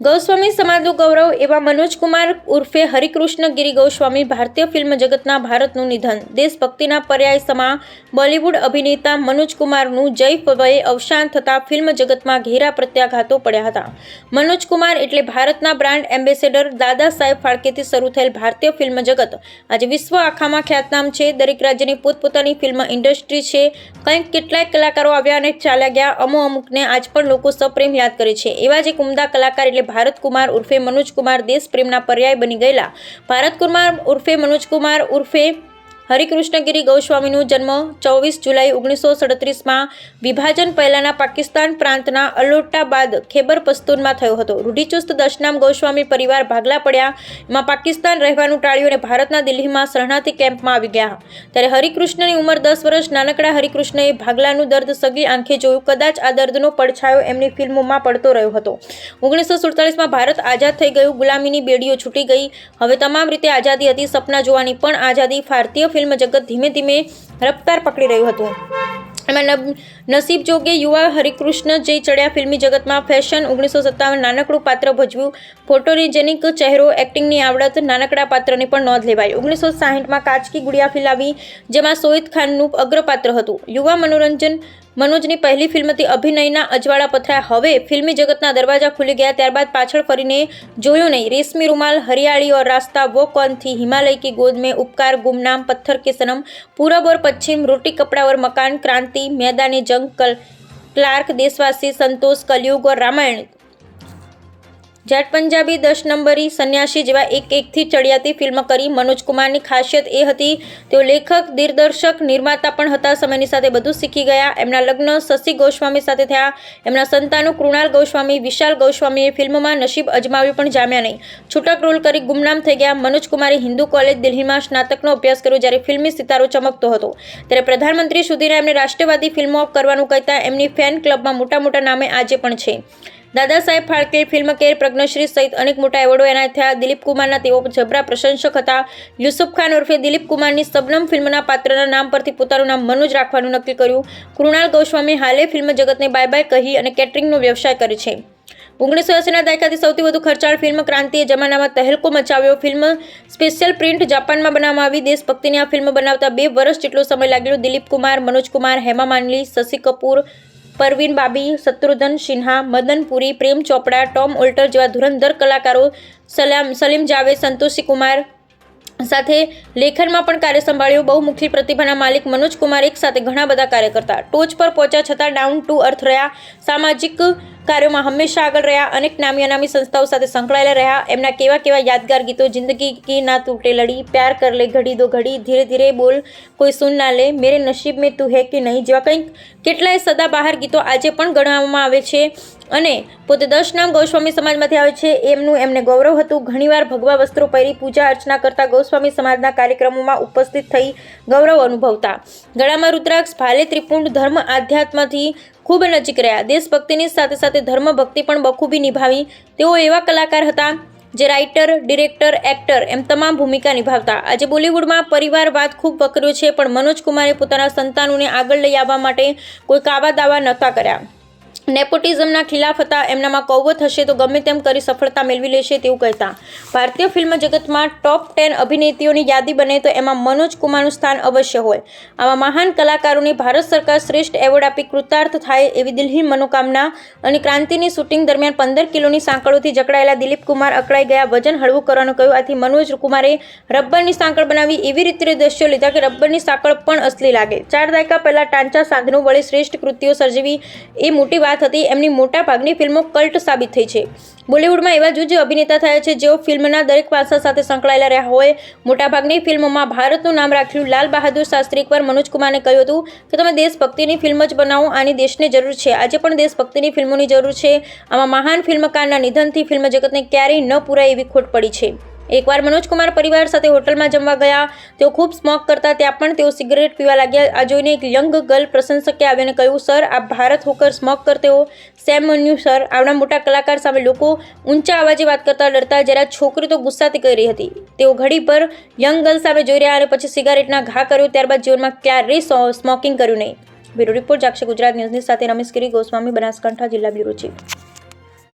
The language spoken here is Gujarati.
ગૌસ્વામી સમાજનું ગૌરવ એવા મનોજકુમાર ઉર્ફે હરિકૃષ્ણ ગિરી ગૌસ્વામી ભારતીય ફિલ્મ જગતના ભારતનું નિધન. દેશભક્તિના પર્યાય સમા બોલિવૂડ અભિનેતા મનોજકુમારનું જય વયે અવસાન થતાં ફિલ્મ જગતમાં ઘેરા પ્રત્યાઘાતો પડ્યા હતા. મનોજકુમાર એટલે ભારતના બ્રાન્ડ એમ્બેસેડર દાદા સાહેબ ફાળકેથી શરૂ થયેલ ભારતીય ફિલ્મ જગત. આજે વિશ્વ આખામાં ખ્યાતનામ છે. દરેક રાજ્યની પોતપોતાની ફિલ્મ ઇન્ડસ્ટ્રી છે. કંઈક કેટલાય કલાકારો આવ્યા અને ચાલ્યા ગયા. અમો અમુકને આજ પણ લોકો સપ્રેમ યાદ કરે છે. એવા જ એક ઉમદા કલાકાર એટલે ભારત કુમાર ઉર્ફે મનોજ કુમાર દેશ પ્રેમના પર્યાય બની ગયેલા. ભારત કુમાર ઉર્ફે મનોજ કુમાર ઉર્ફે હરિકૃષ્ણગીરી ગૌસ્વામીનું જન્મ ચોવીસ જુલાઈ ઓગણીસો સડત્રીસમાં વિભાજન પહેલાના પાકિસ્તાન પ્રાંતના અલોટા બાદ ખેબર પસ્તુનમાં થયો હતો. રૂઢિચુસ્ત દશનામ ગૌસ્વામી પરિવાર ભાગલા પડ્યા. એમાં પાકિસ્તાન રહેવાનું ટાળ્યું અને ભારતના દિલ્હીમાં શરણાર્થી કેમ્પમાં આવી ગયા. ત્યારે હરિકૃષ્ણની ઉંમર દસ વર્ષ, નાનકડા હરિકૃષ્ણએ ભાગલાનું દર્દ સગી આંખે જોયું. કદાચ આ દર્દનો પડછાયો એમની ફિલ્મોમાં પડતો રહ્યો હતો. ઓગણીસો સુડતાલીસમાં ભારત આઝાદ થઈ ગયું. ગુલામીની બેડીઓ છૂટી ગઈ. હવે તમામ રીતે આઝાદી હતી, સપના જોવાની પણ આઝાદી. ભારતીય ફિલ્મ જગત ધીમે ધીમે રફતાર પકડી રહ્યું હતું. એમાં નસીબ જોગે યુવા હરિકૃષ્ણ જે ચડ્યા ફિલ્મી જગતમાં ફેશન ઓગણીસો સત્તાવન નાનકડું પાત્ર ભજવ્યું. ફોટોરિજેનિક ચહેરો, એક્ટિંગની આવડત, નાનકડા પાત્રની પણ નોંધ લેવાઈ. ઓગણીસો સાહીઠમાં કાચકી ગુડિયા ફિલાવી, જેમાં સોહિદ ખાનનું અગ્રપાત્ર હતું. યુવા મનોરંજન મનોજની પહેલી ફિલ્મથી અભિનયના અજવાળા પથરાયા હવે ફિલ્મી જગતના દરવાજા ખુલી ગયા, ત્યારબાદ પાછળ ફરીને જોયું નહીં. રેશમી રૂમાલ, હરિયાળી ઓર રાસ્તા વો કોનથી હિમાલય કી ગોદ મેં ઉપકાર, ગુમનામ, પથ્થર કે સનમ, પૂરબ ઓર પશ્ચિમ, રોટી કપડા ઓર મકાન, ક્રાંતિ, મેદાની જંગ કલ ક્લાર્ક, દેશવાસી, સંતોષ, કલયુગ ઓર રામાયણ જેટ પંજાબી દસ નંબરી સંન્યાસી જેવા એક એકથી ચડિયાતી ફિલ્મ કરી મનોજ કુમારની ખાસિયત એ હતી. તેઓ લેખક, દિગ્દર્શક, નિર્માતા પણ હતા. સમયની સાથે બધું શીખી ગયા. એમના લગ્ન શશી ગોસ્વામી સાથે થયા. એમના સંતાનો કૃણાલ ગોસ્વામી, વિશાલ ગોસ્વામીએ ફિલ્મમાં નસીબ અજમાવ્યું પણ જામ્યા નહીં. છૂટક રોલ કરી ગુમનામ થઈ ગયા. મનોજ કુમારે હિન્દુ કોલેજ દિલ્હીમાં સ્નાતકનો અભ્યાસ કર્યો જ્યારે ફિલ્મી સિતારો ચમકતો હતો. ત્યારે પ્રધાનમંત્રી સુધીના એમને રાષ્ટ્રવાદી ફિલ્મો કરવાનું કહેતા એમની ફેન ક્લબમાં મોટા મોટા નામે આજે પણ છે. દાદા સાહેબ ફાળકે ફિલ્મ કેર પ્રજ્ઞશ્રી સહિત અનેક મોટા એવોર્ડો એનાયત થયા. દિલીપ કુમારના તેઓ જબરા પ્રશંસક હતા. યુસુફ ખાન ઉર્ફે દિલીપ કુમારની સબનમ ફિલ્મના પાત્રના નામ પરથી પોતાનું નામ મનોજ રાખવાનું નક્કી કર્યું. કૃણાલ ગોસ્વામી હાલે ફિલ્મ જગતને બાય બાય કહી અને કેટરિંગનો વ્યવસાય કરે છે. ઓગણીસો એંસીના દાયકાથી સૌથી વધુ ખર્ચાળ ફિલ્મ ક્રાંતિએ જમાનામાં તહેલકો મચાવ્યો. ફિલ્મ સ્પેશિયલ પ્રિન્ટ જાપાનમાં બનાવવામાં આવી. દેશભક્તિની આ ફિલ્મ બનાવતા બે વર્ષ જેટલો સમય લાગ્યો. દિલીપ કુમાર મનોજ કુમાર હેમા માનલી શશી કપૂર પરવીન બાબી, શત્રુઘ્ન સિન્હા મદનપુરી પ્રેમ ચોપડા, ટોમ ઓલ્ટર જેવા ધુરંધર કલાકારો, સલામ, સલીમ જાવેદ, સંતોષી કુમાર સાથે લેખનમાં પણ કાર્ય સંભાળ્યું. બહુમુખી પ્રતિભાના માલિક મનોજ કુમાર એક સાથે ઘણા બધા કાર્ય કરતા ટોચ પર પહોંચ્યા છતાં ડાઉન ટુ અર્થ રહ્યા. સામાજિક કાર્યોમાં હંમેશા આગળ રહ્યા, અનેક નામી અનામી સંસ્થાઓ સાથે સંકળાયેલા રહ્યા, એમના કેવા કેવા યાદગાર ગીતો, જિંદગી કી ના તૂટે લડી, પ્યાર કર લે ઘડી દો ઘડી, ધીરે ધીરે બોલ, કોઈ સુન ના લે, મેરે નસીબ મેં તું હે કે નહીં, જેવા કંઈક કેટલાય સદાબહાર ગીતો આજે પણ ગણવામાં આવે છે. અને પોતે દશ નામ ગૌસ્વામી સમાજમાંથી આવે છે, એમનું એમને ગૌરવ હતું. ઘણીવાર ભગવા વસ્ત્રો પહેરી પૂજા અર્ચના કરતા ગૌસ્વામી સમાજના કાર્યક્રમોમાં ઉપસ્થિત થઈ ગૌરવ અનુભવતા. ગળામાં રુદ્રાક્ષ, ભાલે ત્રિપુંડ, ધર્મ આધ્યાત્મથી ખૂબ નજીક રહ્યા. દેશભક્તિની સાથે સાથે ધર્મભક્તિ પણ બખૂબી નિભાવી. તેઓ એવા કલાકાર હતા જે રાઇટર, ડિરેક્ટર, એક્ટર એમ તમામ ભૂમિકા નિભાવતા. આજે બોલિવૂડમાં પરિવારવાદ ખૂબ વકર્યો છે, પણ મનોજ કુમારે પોતાના સંતાનોને આગળ લઈ આવવા માટે કોઈ કાવા દાવા નહોતા કર્યા. નેપોટિઝમના ખિલાફ હતા, એમનામાં કૌવત હશે તો ગમે તેમ કરી સફળતા મેળવી લેશે તેવું કહેતા. ભારતીય ફિલ્મ જગતમાં ટોપ ટેન અભિનેત્રીઓની યાદી બને તો એમાં મનોજ કુમારનું સ્થાન અવશ્ય હોય. આવા મહાન કલાકારોને ભારત સરકાર શ્રેષ્ઠ એવોર્ડ આપી કૃતાર્થ થાય એવી દિલ્હી મનોકામના અને ક્રાંતિની શૂટિંગ દરમિયાન પંદર કિલોની સાંકળોથી જકડાયેલા દિલીપ કુમાર અકળાઈ ગયા. વજન હળવું કરવાનું કહ્યું. આથી મનોજ કુમારે રબ્બરની સાંકળ બનાવી એવી રીતે દ્રશ્યો લીધા કે રબ્બરની સાંકળ પણ અસલી લાગે. ચાર દાયકા પહેલાં ટાંચા સાધનો વડે શ્રેષ્ઠ કૃતિઓ સર્જવી એ મોટી વાત હતી એમની મોટાભાગની ફિલ્મો કલ્ટ સાબિત થઈ છે. બોલિવૂડમાં એવા જુજ અભિનેતા થયા છે જેઓ ફિલ્મના દરેક પાસા સાથે સંકળાયેલા રહ્યા હોય. મોટાભાગની ફિલ્મોમાં ભારતનું નામ રાખ્યું લાલ બહાદુર શાસ્ત્રી. એકવાર મનોજ કુમારને કહ્યું હતું કે, તમે દેશભક્તિની ફિલ્મ જ બનાવો, આની દેશને જરૂર છે. આજે પણ દેશભક્તિની ફિલ્મોની જરૂર છે. આમાં મહાન ફિલ્મકારના નિધનથી ફિલ્મ જગતને ક્યારેય ન પૂરાય એવી ખોટ પડી છે. એકવાર મનોજ કુમાર પરિવાર સાથે હોટલમાં જમવા ગયા. તેઓ ખૂબ સ્મોક કરતા ત્યાં પણ તેઓ સિગરેટ પીવા લાગ્યા. આ જોઈને એક યંગ ગર્લ પ્રશંસકે આવીને કહ્યું સર આ ભારત હોકર સ્મોક કરતો સેમ મન્યુ સર આવડા મોટા કલાકાર સામે લોકો ઊંચા અવાજે વાત કરતા ડરતા જ્યારે છોકરી તો ગુસ્સાથી કરી હતી. તેઓ ઘડી પર યંગ ગર્લ સામે જોઈ રહ્યા અને પછી સિગારેટના ઘા કર્યો. ત્યારબાદ જીવનમાં ક્યારેય સ્મોકિંગ કર્યું નહીં. બ્યુરો રિપોર્ટ જાગશે ગુજરાત ન્યૂઝની સાથે રમેશ ગિરી, ગોસ્વામી બનાસકાંઠા જિલ્લા બ્યુરો ચીફ.